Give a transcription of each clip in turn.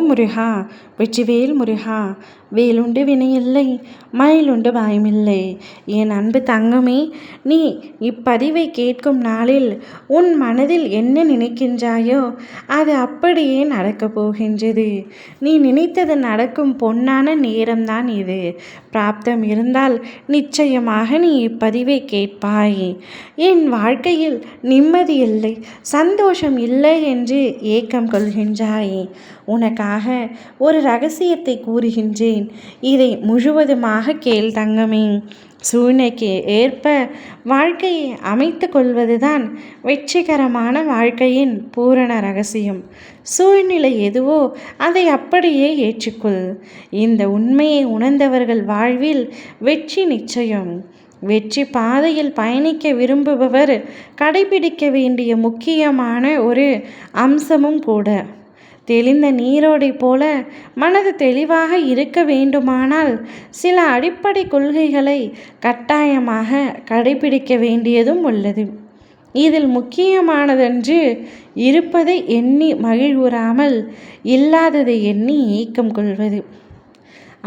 முருகா வெற்றிவேல் முருகா வேலுண்டு வினையில்லை மயிலுண்டு பயமில்லை என் அன்பு தங்கமே நீ இப்பதிவை கேட்கும் நாளில் உன் மனதில் என்ன நினைக்கின்றாயோ அது அப்படியே நடக்கப் போகின்றது. நீ நினைத்தது நடக்கும் பொன்னான நேரம்தான் இது. பிராப்தம் இருந்தால் நிச்சயமாக நீ இப்பதிவை கேட்பாய். என் வாழ்க்கையில் நிம்மதி இல்லை சந்தோஷம் இல்லை என்று ஏக்கம் கொள்கின்றாய். உனக்காக ஒரு ரகசியத்தை கூறுகின்றேன். இதை முழுவதுமாக கேள் தங்கமே. சூழ்நிலைக்கு ஏற்ப வாழ்க்கையை அமைத்து கொள்வதுதான் வெற்றிகரமான வாழ்க்கையின் பூரண ரகசியம். சூழ்நிலை எதுவோ அதை அப்படியே ஏற்றுக்கொள். இந்த உண்மையை உணர்ந்தவர்கள் வாழ்வில் வெற்றி நிச்சயம். வெற்றி பாதையில் பயணிக்க விரும்புபவர் கடைபிடிக்க வேண்டிய முக்கியமான ஒரு அம்சமும் கூட. தெளிந்த நீரோடை போல மனது தெளிவாக இருக்க வேண்டுமானால் சில அடிப்படை கொள்கைகளை கட்டாயமாக கடைபிடிக்க வேண்டியதும் உள்ளது. இதில் முக்கியமானதென்று இருப்பதை எண்ணி மகிழ்வுறாமல் இல்லாததை எண்ணி ஏக்கம் கொள்வது.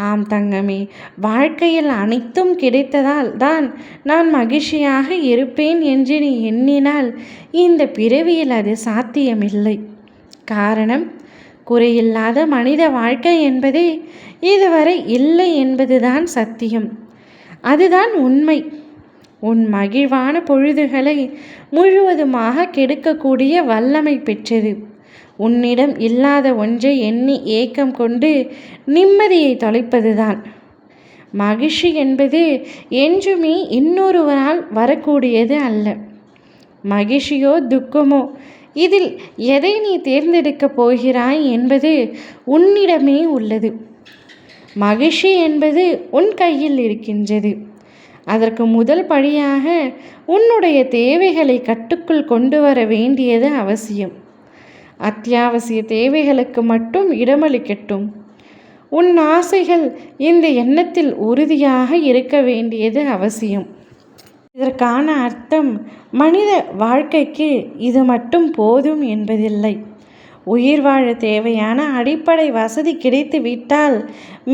ஆம் தங்கமே வாழ்க்கையில் அனைத்தும் கிடைத்ததால் தான் நான் மகிழ்ச்சியாக இருப்பேன் என்று நீ எண்ணினால் இந்த பிறவியில் அது சாத்தியமில்லை. காரணம்? குறையில்லாத மனித வாழ்க்கை என்பதே இதுவரை இல்லை என்பதுதான் சத்தியம். அதுதான் உண்மை. உன் மகிழ்வான பொழுதுகளை முழுவதுமாக கெடுக்கக்கூடிய வல்லமை பெற்றது. உன்னிடம் இல்லாத ஒன்றை எண்ணி ஏக்கம் கொண்டு நிம்மதியை தொலைப்பதுதான். மகிழ்ச்சி என்பது என்றுமே இன்னொருவரால் வரக்கூடியது அல்ல. மகிழ்ச்சியோ துக்கமோ இதில் எதை நீ தேர்ந்தெடுக்கப் போகிறாய் என்பது உன்னிடமே உள்ளது. மகிழ்ச்சி என்பது உன் கையில் இருக்கின்றது. அதற்கு முதல் படியாக உன்னுடைய தேவைகளை கட்டுக்குள் கொண்டு வர வேண்டியது அவசியம். அத்தியாவசிய தேவைகளுக்கு மட்டும் இடமளிக்கட்டும். உன் ஆசைகள் இந்த எண்ணத்தில் உறுதியாக இருக்க வேண்டியது அவசியம். இதற்கான அர்த்தம் மனித வாழ்க்கைக்கு இது மட்டும் போதும் என்பதில்லை. உயிர் வாழ தேவையான அடிப்படை வசதி கிடைத்து விட்டால்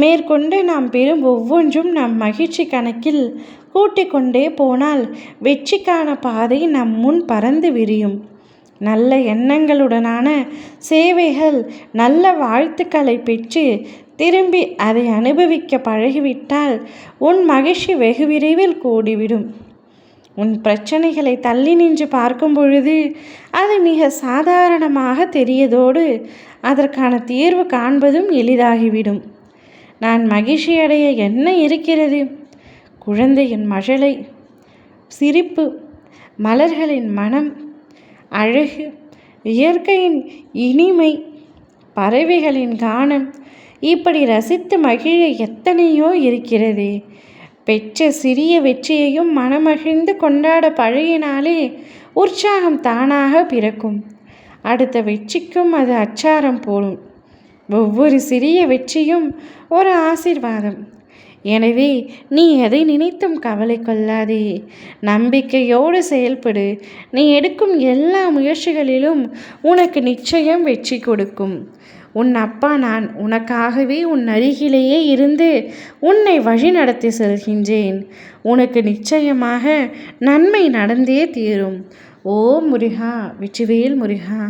மேற்கொண்டு நாம் பெறும் ஒவ்வொன்றும் நம் மகிழ்ச்சி கணக்கில் கூட்டிக் கொண்டே போனால் வெற்றிக்கான பாதை நம் முன் பறந்து விரியும். நல்ல எண்ணங்களுடனான சேவைகள் நல்ல வாழ்த்துக்களை பெற்று திரும்பி அதை அனுபவிக்க பழகிவிட்டால் உன் மகிழ்ச்சி வெகு விரைவில் கூடிவிடும். உன் பிரச்சனைகளை தள்ளி நின்று பார்க்கும் பொழுது அது மிக சாதாரணமாக தெரியதோடு அதற்கான தீர்வு காண்பதும் எளிதாகிவிடும். நான் மகிழ்ச்சியடைய என்ன இருக்கிறது? குழந்தையின் மழலை சிரிப்பு மலர்களின் மனம் அழகு இயற்கையின் இனிமை பறவைகளின் கானம் இப்படி ரசித்து மகிழ எத்தனையோ இருக்கிறது. பெற்ற சிறிய வெற்றியையும் மனமகிழ்ந்து கொண்டாட பழகினாலே உற்சாகம் தானாக பிறக்கும். அடுத்த வெற்றிக்கும் அது அச்சாரம் போடும் ஒவ்வொரு சிறிய வெற்றியும் ஒரு ஆசிர்வாதம். எனவே நீ எதை நினைத்தும் கவலை கொள்ளாதே. நம்பிக்கையோடு செயல்படு. நீ எடுக்கும் எல்லா முயற்சிகளிலும் உனக்கு நிச்சயம் வெற்றி கொடுக்கும். உன் அப்பா நான் உனக்காகவே உன் அருகிலேயே இருந்து உன்னை வழி நடத்தி செல்கின்றேன். உனக்கு நிச்சயமாக நன்மை நடந்தே தீரும். ஓ முருகா வெற்றிவேல் முருகா.